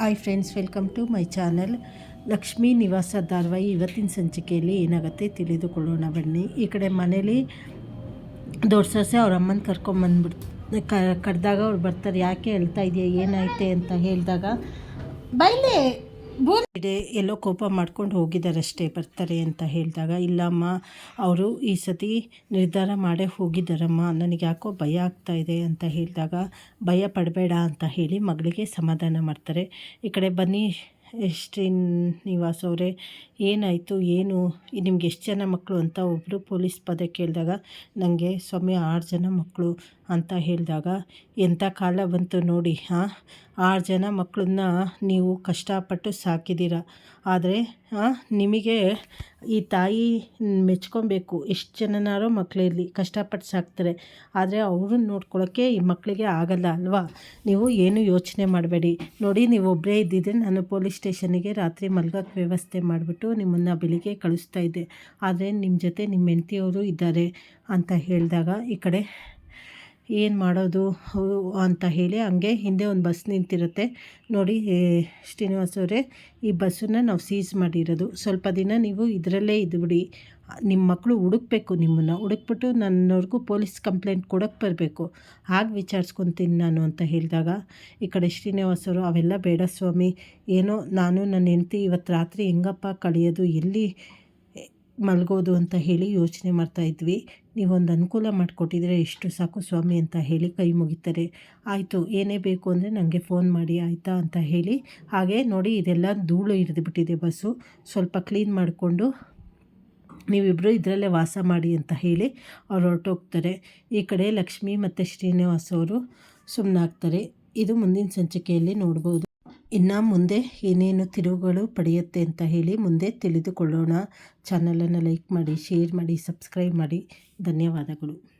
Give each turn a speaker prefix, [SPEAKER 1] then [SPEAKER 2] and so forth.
[SPEAKER 1] Hi friends welcome to my channel Lakshmi Nivasa ಧಾರವಾಹಿ ಇವತ್ತಿನ ಸಂಚಿಕೆಯಲ್ಲಿ ಏನಾಗುತ್ತೆ ತಿಳಿದುಕೊಳ್ಳೋಣ ಬನ್ನಿ. ಈ ಕಡೆ ಮನೇಲಿ ದೊಡ್ಡ ಸೊಸೆ ಅವ್ರ ಅಮ್ಮನ ಕರ್ಕೊಂಬಂದ್ಬಿಡ್ತು ಕರೆದಾಗ ಅವ್ರು ಬರ್ತಾರೆ. ಯಾಕೆ ಹೇಳ್ತಾ ಇದೆಯಾ? ಏನಾಯ್ತೆ ಅಂತ ಹೇಳಿದಾಗ, ಬೈಲೆ ಇದೆ, ಎಲ್ಲೋ ಕೋಪ ಮಾಡ್ಕೊಂಡು ಹೋಗಿದ್ದಾರಷ್ಟೇ, ಬರ್ತಾರೆ ಅಂತ ಹೇಳಿದಾಗ, ಇಲ್ಲಮ್ಮ, ಅವರು ಈ ಸತಿ ನಿರ್ಧಾರ ಮಾಡೇ ಹೋಗಿದ್ದಾರಮ್ಮ, ನನಗೆ ಯಾಕೋ ಭಯ ಆಗ್ತಾ ಇದೆ ಅಂತ ಹೇಳಿದಾಗ, ಭಯ ಪಡಬೇಡ ಅಂತ ಹೇಳಿ ಮಗಳಿಗೆ ಸಮಾಧಾನ ಮಾಡ್ತಾರೆ. ಈ ಕಡೆ ಬನ್ನಿ ಶ್ರೀನಿವಾಸ್ ಅವರೇ? ಏನಾಯಿತು? ಏನು? ನಿಮ್ಗೆ ಎಷ್ಟು ಜನ ಮಕ್ಕಳು ಅಂತ ಒಬ್ಬರು ಪೊಲೀಸ್ ಪದ ಕೇಳಿದಾಗ ನನಗೆ ಸ್ವಾಮಿ, ಆರು ಜನ ಮಕ್ಕಳು ಅಂತ ಹೇಳಿದಾಗ ಎಂಥ ಕಾಲ ಬಂತು ನೋಡಿ, ಹಾಂ? ಆರು ಜನ ಮಕ್ಕಳನ್ನ ನೀವು ಕಷ್ಟಪಟ್ಟು ಸಾಕಿದ್ದೀರ. ಆದರೆ ನಿಮಗೆ ಈ ತಾಯಿ ಮೆಚ್ಕೊಬೇಕು. ಎಷ್ಟು ಜನನಾರೋ ಮಕ್ಕಳಿರಲಿ ಕಷ್ಟಪಟ್ಟು ಸಾಕ್ತಾರೆ. ಆದರೆ ಅವ್ರನ್ನ ನೋಡ್ಕೊಳ್ಳೋಕ್ಕೆ ಈ ಮಕ್ಕಳಿಗೆ ಆಗಲ್ಲ, ಅಲ್ವಾ? ನೀವು ಏನು ಯೋಚನೆ ಮಾಡಬೇಡಿ. ನೋಡಿ, ನೀವು ಒಬ್ಬರೇ ಇದ್ದಿದ್ದರೆ ನಾನು ಪೊಲೀಸ್ ಸ್ಟೇಷನಿಗೆ ರಾತ್ರಿ ಮಲ್ಗೋಕ್ಕೆ ವ್ಯವಸ್ಥೆ ಮಾಡಿಬಿಟ್ಟು ನಿಮ್ಮನ್ನು ಬೆಳಿಗ್ಗೆ ಕಳಿಸ್ತಾ ಇದ್ದೆ. ಆದರೆ ನಿಮ್ಮ ಜೊತೆ ನಿಮ್ಮ ಹೆಂಡತಿಯವರು ಇದ್ದಾರೆ ಅಂತ ಹೇಳಿದಾಗ ಈ ಕಡೆ ಏನು ಮಾಡೋದು ಅಂತ ಹೇಳಿ ಹಂಗೆ ಹಿಂದೆ ಒಂದು ಬಸ್ ನಿಂತಿರುತ್ತೆ. ನೋಡಿ ಶ್ರೀನಿವಾಸ್ ಅವರೇ, ಈ ಬಸ್ಸನ್ನು ನಾವು ಸೀಸ್ ಮಾಡಿರೋದು. ಸ್ವಲ್ಪ ದಿನ ನೀವು ಇದರಲ್ಲೇ ಇದ್ಬಿಡಿ. ನಿಮ್ಮ ಮಕ್ಕಳು ಹುಡುಕ್ಬೇಕು ನಿಮ್ಮನ್ನು. ಹುಡುಕ್ಬಿಟ್ಟು ನನ್ನವ್ರಿಗೂ ಪೊಲೀಸ್ ಕಂಪ್ಲೇಂಟ್ ಕೊಡೋಕ್ಕೆ ಬರಬೇಕು. ಹಾಗೆ ವಿಚಾರಿಸ್ಕೊತೀನಿ ನಾನು ಅಂತ ಹೇಳಿದಾಗ, ಈ ಕಡೆ ಶ್ರೀನಿವಾಸರು ಅವೆಲ್ಲ ಬೇಡ ಸ್ವಾಮಿ. ಏನೋ ನಾನು ನನ್ನ ಹೆಂಡ್ತಿ ಇವತ್ತು ರಾತ್ರಿ ಹೆಂಗಪ್ಪ ಕಳೆಯೋದು? ಎಲ್ಲಿ ಮಲಗೋದು ಅಂತ ಹೇಳಿ ಯೋಚನೆ ಮಾಡ್ತಾ ಇದ್ವಿ. ನೀವೊಂದು ಅನುಕೂಲ ಮಾಡಿಕೊಟ್ಟಿದ್ರೆ ಎಷ್ಟು ಸಾಕು ಸ್ವಾಮಿ ಅಂತ ಹೇಳಿ ಕೈ ಮುಗಿತಾರೆ. ಆಯಿತು, ಏನೇ ಬೇಕು ಅಂದರೆ ನನಗೆ ಫೋನ್ ಮಾಡಿ ಆಯಿತಾ ಅಂತ ಹೇಳಿ. ಹಾಗೆ ನೋಡಿ, ಇದೆಲ್ಲ ಧೂಳು ಹಿಡಿದುಬಿಟ್ಟಿದೆ ಬಸ್ಸು. ಸ್ವಲ್ಪ ಕ್ಲೀನ್ ಮಾಡಿಕೊಂಡು ನೀವಿಬ್ಬರು ಇದರಲ್ಲೇ ವಾಸ ಮಾಡಿ ಅಂತ ಹೇಳಿ ಅವ್ರು ಹೊರಟೋಗ್ತಾರೆ. ಈ ಕಡೆ ಲಕ್ಷ್ಮಿ ಮತ್ತು ಶ್ರೀನಿವಾಸ್ ಅವರು ಸುಮ್ಮನಾಗ್ತಾರೆ ಇದು ಮುಂದಿನ ಸಂಚಿಕೆಯಲ್ಲಿ ನೋಡ್ಬೋದು. ಇನ್ನು ಮುಂದೆ ಏನೇನು ತಿರುವುಗಳು ಪಡೆಯುತ್ತೆ ಅಂತ ಹೇಳಿ ಮುಂದೆ ತಿಳಿದುಕೊಳ್ಳೋಣ. ಚಾನಲನ್ನು ಲೈಕ್ ಮಾಡಿ ಶೇರ್ ಮಾಡಿ ಸಬ್ಸ್ಕ್ರೈಬ್ ಮಾಡಿ. ಧನ್ಯವಾದಗಳು.